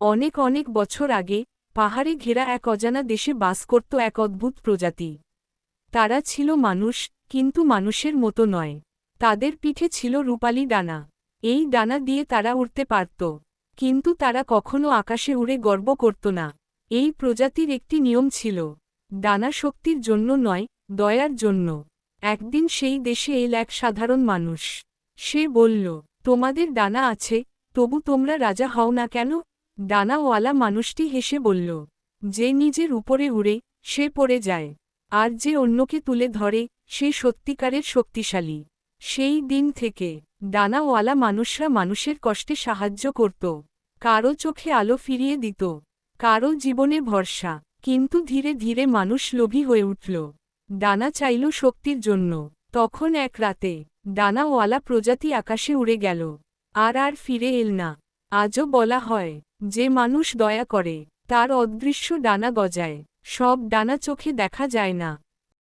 অনেক অনেক বছর আগে, পাহাড়ে ঘেরা এক অজানা দেশে বাস করত এক অদ্ভুত প্রজাতি। তারা ছিল মানুষ, কিন্তু মানুষের মতো নয়। তাদের পিঠে ছিল রূপালি ডানা। এই ডানা দিয়ে তারা উড়তে পারত। কিন্তু তারা কখনো আকাশে উড়ে গর্ব করত না। এই প্রজাতির একটি নিয়ম ছিল, ডানা শক্তির জন্য নয়, দয়ার জন্য। একদিন সেই দেশে এল এক সাধারণ মানুষ। সে বলল, তোমাদের ডানা আছে, তবু তোমরা রাজা হও না কেন? ডানাওয়ালা মানুষটি হেসে বলল, যে নিজের উপরে উড়ে, সে পড়ে যায়। আর যে অন্যকে তুলে ধরে, সে সত্যিকারের শক্তিশালী। সেই দিন থেকে ডানাওয়ালা মানুষরা মানুষের কষ্টে সাহায্য করত। কারও চোখে আলো ফিরিয়ে দিত। কারও জীবনে ভরসা। কিন্তু ধীরে ধীরে মানুষ লোভী হয়ে উঠল। ডানা চাইল শক্তির জন্য। তখন এক রাতে ডানাওয়ালা প্রজাতি আকাশে উড়ে গেল। আর আর ফিরে এল না। আজও বলা হয় যে মানুষ দয়া করে তার অদৃশ্য ডানা গজায় সব ডানা চোখে দেখা যায় না।